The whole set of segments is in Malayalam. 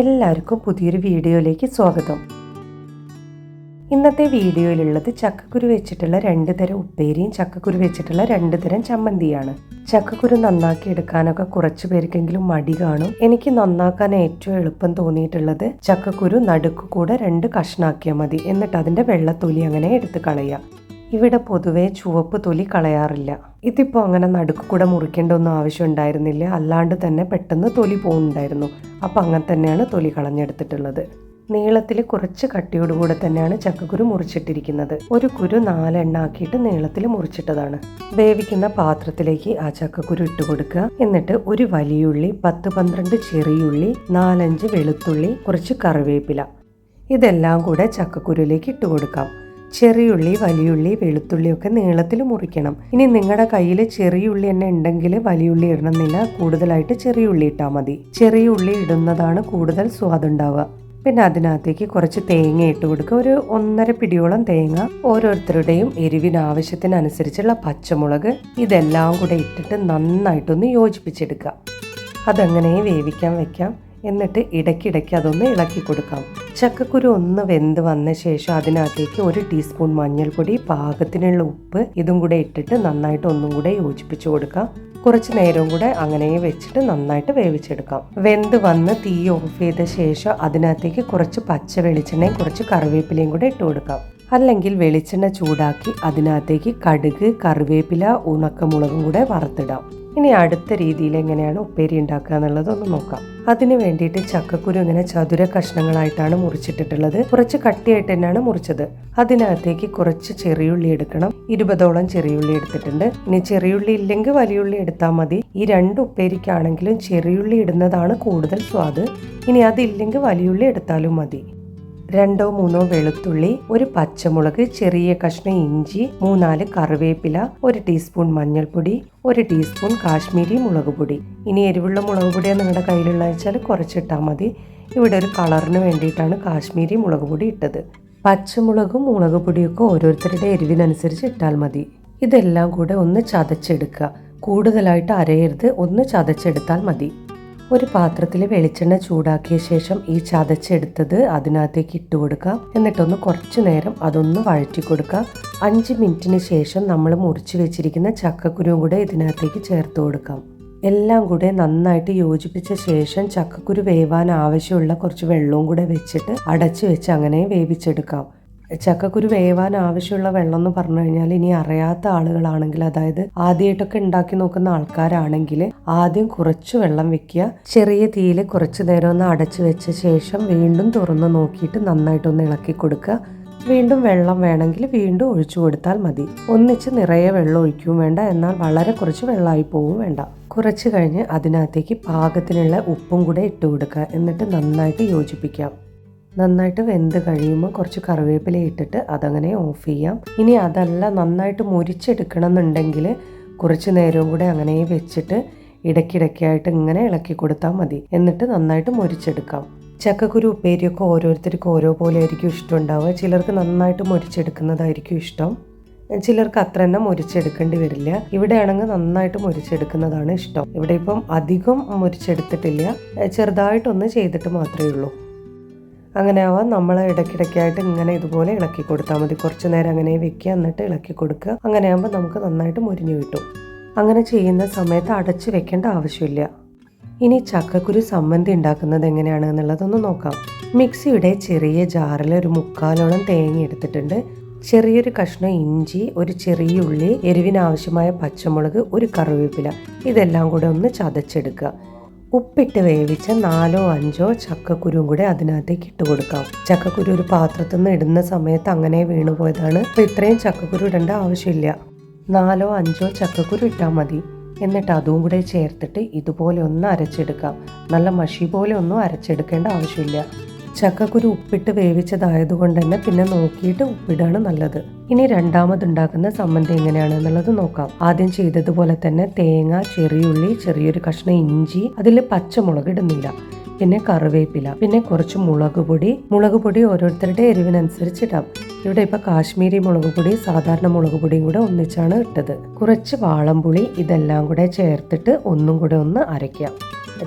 എല്ലാവർക്കും പുതിയൊരു വീഡിയോയിലേക്ക് സ്വാഗതം. ഇന്നത്തെ വീഡിയോയിലുള്ളത് ചക്കക്കുരു വെച്ചിട്ടുള്ള രണ്ട് തരം ഉപ്പേരിയും ചക്കക്കുരു വെച്ചിട്ടുള്ള രണ്ട് തരം ചമ്മന്തിയാണ്. ചക്കക്കുരു നന്നാക്കി എടുക്കാനൊക്കെ കുറച്ച് പേർക്കെങ്കിലും മടി കാണും. എനിക്ക് നന്നാക്കാൻ ഏറ്റവും എളുപ്പം തോന്നിയിട്ടുള്ളത് ചക്കക്കുരു നടുക്കു കൂടെ രണ്ട് കഷ്ണാക്കിയാൽ മതി. എന്നിട്ട് അതിന്റെ വെള്ളത്തൊലി അങ്ങനെ എടുത്ത് കളയാം. ഇവിടെ പൊതുവേ ചുവപ്പ് തൊലി കളയാറില്ല. ഇതിപ്പോൾ അങ്ങനെ നടുക്ക് കൂടെ മുറിക്കേണ്ട ഒന്നും ആവശ്യം ഉണ്ടായിരുന്നില്ല അല്ലാണ്ട് തന്നെ പെട്ടെന്ന് തൊലി പോകുന്നുണ്ടായിരുന്നു അപ്പം അങ്ങനെ തന്നെയാണ് തൊലി കളഞ്ഞെടുത്തിട്ടുള്ളത്. നീളത്തിൽ കുറച്ച് കട്ടിയോടുകൂടെ തന്നെയാണ് ചക്കക്കുരു മുറിച്ചിട്ടിരിക്കുന്നത്. ഒരു കുരു നാലെണ്ണ ആക്കിയിട്ട് നീളത്തിൽ മുറിച്ചിട്ടതാണ്. വേവിക്കുന്ന പാത്രത്തിലേക്ക് ആ ചക്കക്കുരു ഇട്ട് കൊടുക്കുക. എന്നിട്ട് ഒരു വലിയുള്ളി പത്ത് പന്ത്രണ്ട് ചെറിയുള്ളി നാലഞ്ച് വെളുത്തുള്ളി കുറച്ച് കറിവേപ്പില. ഇതെല്ലാം കൂടെ ചക്കക്കുരുവിലേക്ക് ഇട്ട് കൊടുക്കാം. ചെറിയുള്ളി വലിയുള്ളി വെളുത്തുള്ളി ഒക്കെ നീളത്തിൽ മുറിക്കണം. ഇനി നിങ്ങളുടെ കയ്യിൽ ചെറിയുള്ളി തന്നെ ഉണ്ടെങ്കിൽ വലിയുള്ളി ഇടണമെന്നില്ല. കൂടുതലായിട്ട് ചെറിയുള്ളി ഇട്ടാൽ മതി. ചെറിയുള്ളി ഇടുന്നതാണ് കൂടുതൽ സ്വാദുണ്ടാവുക പിന്നെ അതിനകത്തേക്ക് കുറച്ച് തേങ്ങ ഇട്ട് കൊടുക്കുക. ഒരു ഒന്നര പിടിയോളം തേങ്ങ. ഓരോരുത്തരുടെയും എരിവിന് ആവശ്യത്തിനനുസരിച്ചുള്ള പച്ചമുളക്. ഇതെല്ലാം കൂടെ ഇട്ടിട്ട് നന്നായിട്ടൊന്ന് യോജിപ്പിച്ചെടുക്കുക. അതങ്ങനെ വേവിക്കാൻ വെക്കാം. എന്നിട്ട് ഇടയ്ക്കിടയ്ക്ക് അതൊന്ന് ഇളക്കി കൊടുക്കാം. ചക്കക്കുരു ഒന്ന് വെന്ത് വന്ന ശേഷം അതിനകത്തേക്ക് ഒരു ടീസ്പൂൺ മഞ്ഞൾപ്പൊടി പാകത്തിനുള്ള ഉപ്പ് ഇതും കൂടെ ഇട്ടിട്ട് നന്നായിട്ട് ഒന്നും കൂടെ യോജിപ്പിച്ചു കൊടുക്കാം. കുറച്ച് നേരം കൂടെ അങ്ങനെ വെച്ചിട്ട് നന്നായിട്ട് വേവിച്ചെടുക്കാം. വെന്ത് വന്ന് തീ ഓഫ് ചെയ്ത ശേഷം അതിനകത്തേക്ക് കുറച്ച് പച്ച വെളിച്ചെണ്ണയും കുറച്ച് കറിവേപ്പിലയും കൂടെ ഇട്ട് കൊടുക്കാം. അല്ലെങ്കിൽ വെളിച്ചെണ്ണ ചൂടാക്കി അതിനകത്തേക്ക് കടുക് കറിവേപ്പില ഉണക്കമുളകും കൂടെ വറുത്തിടാം. ഇനി അടുത്ത രീതിയിൽ എങ്ങനെയാണ് ഉപ്പേരി ഉണ്ടാക്കുക എന്നുള്ളത് ഒന്ന് നോക്കാം. അതിന് വേണ്ടിയിട്ട് ചക്കക്കുരു ഇങ്ങനെ ചതുര കഷ്ണങ്ങളായിട്ടാണ് മുറിച്ചിട്ടിട്ടുള്ളത്. കുറച്ച് കട്ടിയായിട്ട് തന്നെയാണ് മുറിച്ചത്. അതിനകത്തേക്ക് കുറച്ച് ചെറിയുള്ളി എടുക്കണം. ഇരുപതോളം ചെറിയുള്ളി എടുത്തിട്ടുണ്ട്. ഇനി ചെറിയുള്ളി ഇല്ലെങ്കിൽ വലിയുള്ളി എടുത്താൽ മതി. ഈ രണ്ട് ഉപ്പേരിക്കാണെങ്കിലും ചെറിയുള്ളി ഇടുന്നതാണ് കൂടുതൽ സ്വാദ്. ഇനി അതില്ലെങ്കിൽ വലിയുള്ളി എടുത്താലും മതി. രണ്ടോ മൂന്നോ വെളുത്തുള്ളി ഒരു പച്ചമുളക് ചെറിയ കഷ്ണം ഇഞ്ചി മൂന്നാൽ കറിവേപ്പില ഒരു ടീസ്പൂൺ മഞ്ഞൾപ്പൊടി ഒരു ടീസ്പൂൺ കാശ്മീരി മുളക് പൊടി. ഇനി എരിവുള്ള മുളക് പൊടിയാണ് നിങ്ങളുടെ കയ്യിലുള്ള വെച്ചാൽ കുറച്ചിട്ടാൽ മതി. ഇവിടെ ഒരു കളറിന് വേണ്ടിയിട്ടാണ് കാശ്മീരി മുളക് പൊടി ഇട്ടത്. പച്ചമുളകും മുളക് പൊടിയൊക്കെ ഓരോരുത്തരുടെ എരിവിനനുസരിച്ച് ഇട്ടാൽ മതി. ഇതെല്ലാം കൂടെ ഒന്ന് ചതച്ചെടുക്കുക. കൂടുതലായിട്ട് അരയരുത് ഒന്ന് ചതച്ചെടുത്താൽ മതി. ഒരു പാത്രത്തിൽ വെളിച്ചെണ്ണ ചൂടാക്കിയ ശേഷം ഈ ചതച്ചെടുത്തത് അതിനകത്തേക്ക് ഇട്ട് കൊടുക്കാം. എന്നിട്ടൊന്ന് കുറച്ച് നേരം അതൊന്ന് വഴറ്റി കൊടുക്കാം. അഞ്ച് മിനിറ്റിന് ശേഷം നമ്മൾ മുറിച്ച് വെച്ചിരിക്കുന്ന ചക്കക്കുരുവും കൂടെ ഇതിനകത്തേക്ക് ചേർത്ത് കൊടുക്കാം. എല്ലാം കൂടെ നന്നായിട്ട് യോജിപ്പിച്ച ശേഷം ചക്കക്കുരു വേവാൻ ആവശ്യമുള്ള കുറച്ച് വെള്ളവും കൂടെ വെച്ചിട്ട് അടച്ചു വെച്ച് അങ്ങനെ വേവിച്ചെടുക്കാം. ചക്കക്കുരു വേവാൻ ആവശ്യമുള്ള വെള്ളം എന്ന് പറഞ്ഞു കഴിഞ്ഞാൽ ഇനി അറിയാത്ത ആളുകളാണെങ്കിൽ അതായത് ആദ്യമായിട്ടൊക്കെ ഉണ്ടാക്കി നോക്കുന്ന ആൾക്കാരാണെങ്കിൽ ആദ്യം കുറച്ച് വെള്ളം വെക്കുക. ചെറിയ തീയിൽ കുറച്ച് നേരം ഒന്ന് അടച്ചു വെച്ച ശേഷം വീണ്ടും തുറന്ന് നോക്കിയിട്ട് നന്നായിട്ടൊന്ന് ഇളക്കി കൊടുക്കുക. വീണ്ടും വെള്ളം വേണമെങ്കിൽ വീണ്ടും ഒഴിച്ചു കൊടുത്താൽ മതി. ഒന്നിച്ച് നിറയെ വെള്ളം ഒഴിക്കുകയും വേണ്ട. എന്നാൽ വളരെ കുറച്ച് വെള്ളമായി പോവും വേണ്ട. കുറച്ച് കഴിഞ്ഞ് അതിനകത്തേക്ക് പാകത്തിനുള്ള ഉപ്പും കൂടെ ഇട്ട് കൊടുക്കുക. എന്നിട്ട് നന്നായിട്ട് യോജിപ്പിക്കാം. നന്നായിട്ട് വെന്ത് കഴിയുമ്പോൾ കുറച്ച് കറിവേപ്പില ഇട്ടിട്ട് അതങ്ങനെ ഓഫ് ചെയ്യാം. ഇനി അതല്ല നന്നായിട്ട് മുരിച്ചെടുക്കണം എന്നുണ്ടെങ്കിൽ കുറച്ച് നേരവും കൂടെ അങ്ങനെ വെച്ചിട്ട് ഇടയ്ക്കിടയ്ക്കായിട്ട് ഇങ്ങനെ ഇളക്കി കൊടുത്താൽ മതി. എന്നിട്ട് നന്നായിട്ട് മുരിച്ചെടുക്കാം. ചക്കക്കുരു ഉപ്പേരിയൊക്കെ ഓരോരുത്തർക്കും ഓരോ പോലെ ആയിരിക്കും ഇഷ്ടം ഉണ്ടാവുക. ചിലർക്ക് നന്നായിട്ട് മുരിച്ചെടുക്കുന്നതായിരിക്കും ഇഷ്ടം. ചിലർക്ക് അത്ര തന്നെ മുരിച്ചെടുക്കേണ്ടി വരില്ല. ഇവിടെ ആണെങ്കിൽ നന്നായിട്ട് മുരിച്ചെടുക്കുന്നതാണ് ഇഷ്ടം. ഇവിടെ ഇപ്പം അധികം മുരിച്ചെടുത്തിട്ടില്ല. ചെറുതായിട്ടൊന്ന് ചെയ്തിട്ട് മാത്രമേ ഉള്ളൂ. അങ്ങനെ ആവാം നമ്മൾ ഇടയ്ക്കിടയ്ക്കായിട്ട് ഇങ്ങനെ ഇതുപോലെ ഇളക്കി കൊടുത്താൽ മതി. കുറച്ച് നേരം അങ്ങനെ വെക്കുക എന്നിട്ട് ഇളക്കി കൊടുക്കുക അങ്ങനെ ആകുമ്പോൾ നമുക്ക് നന്നായിട്ട് മുരിഞ്ഞു കിട്ടും. അങ്ങനെ ചെയ്യുന്ന സമയത്ത് അടച്ചു വെക്കേണ്ട ആവശ്യമില്ല. ഇനി ചക്കക്കുരു സമ്മന്തി ഉണ്ടാക്കുന്നത് എങ്ങനെയാണ് എന്നുള്ളതൊന്ന് നോക്കാം. മിക്സിയുടെ ചെറിയ ജാറിൽ ഒരു മുക്കാലോളം തേങ്ങ എടുത്തിട്ടുണ്ട്. ചെറിയൊരു കഷ്ണം ഇഞ്ചി ഒരു ചെറിയ ഉള്ളി എരിവിനാവശ്യമായ പച്ചമുളക് ഒരു കറിവേപ്പില. ഇതെല്ലാം കൂടെ ഒന്ന് ചതച്ചെടുക്കുക. ഉപ്പിട്ട് വേവിച്ച നാലോ അഞ്ചോ ചക്കക്കുരുവും കൂടെ അതിനകത്തേക്ക് ഇട്ട് കൊടുക്കാം. ചക്കക്കുരു ഒരു പാത്രത്തിൽ നിന്ന് ഇടുന്ന സമയത്ത് അങ്ങനെ വീണു പോയതാണ്. അപ്പൊ ഇത്രയും ചക്കക്കുരു ഇടേണ്ട ആവശ്യമില്ല. നാലോ അഞ്ചോ ചക്കക്കുരു ഇട്ടാൽ മതി. എന്നിട്ട് അതും കൂടെ ചേർത്തിട്ട് ഇതുപോലെ ഒന്ന് അരച്ചെടുക്കാം. നല്ല മഷി പോലെ ഒന്നും അരച്ചെടുക്കേണ്ട ആവശ്യമില്ല. ചക്കക്കുരു ഉപ്പിട്ട് വേവിച്ചതായതുകൊണ്ട് തന്നെ പിന്നെ നോക്കിയിട്ട് ഉപ്പിടാണ് നല്ലത്. ഇനി രണ്ടാമത് ഉണ്ടാക്കുന്ന സമ്മന്തി എങ്ങനെയാണ് എന്നുള്ളത് നോക്കാം. ആദ്യം ചെയ്തതുപോലെ തന്നെ തേങ്ങ ചെറിയുള്ളി ചെറിയൊരു കഷ്ണം ഇഞ്ചി അതിൽ പച്ചമുളക് ഇടുന്നില്ല. പിന്നെ കറിവേപ്പില പിന്നെ കുറച്ച് മുളക് പൊടി. മുളക് പൊടി ഓരോരുത്തരുടെ എരിവിനനുസരിച്ച് ഇടാം. ഇവിടെ ഇപ്പൊ കാശ്മീരി മുളക് പൊടി സാധാരണ മുളക് പൊടിയും കൂടെ ഒന്നിച്ചാണ് ഇട്ടത്. കുറച്ച് വാളംപുളി ഇതെല്ലാം കൂടെ ചേർത്തിട്ട് ഒന്നും കൂടെ ഒന്ന് അരയ്ക്കാം.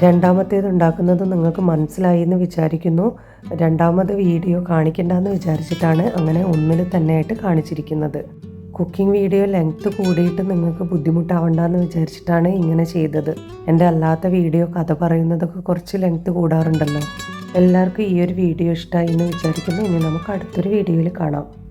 രണ്ടാമത്തേത് ഉണ്ടാക്കുന്നത് നിങ്ങൾക്ക് മനസ്സിലായി എന്ന് വിചാരിക്കുന്നു. രണ്ടാമത് വീഡിയോ കാണിക്കേണ്ടെന്ന് വിചാരിച്ചിട്ടാണ് അങ്ങനെ ഒന്നിൽ തന്നെയായിട്ട് കാണിച്ചിരിക്കുന്നത്. കുക്കിംഗ് വീഡിയോ ലെങ്ത്ത് കൂടിയിട്ട് നിങ്ങൾക്ക് ബുദ്ധിമുട്ടാവണ്ടെന്ന് വിചാരിച്ചിട്ടാണ് ഇങ്ങനെ ചെയ്തത്. എന്റെ അല്ലാത്ത വീഡിയോ കഥ പറയുന്നതൊക്കെ കുറച്ച് ലെങ്ത്ത് കൂടാറുണ്ടല്ലോ. എല്ലാവർക്കും ഈ ഒരു വീഡിയോ ഇഷ്ടമായി എന്ന് വിചാരിക്കുന്നു. ഇനി നമുക്ക് അടുത്തൊരു വീഡിയോയിൽ കാണാം.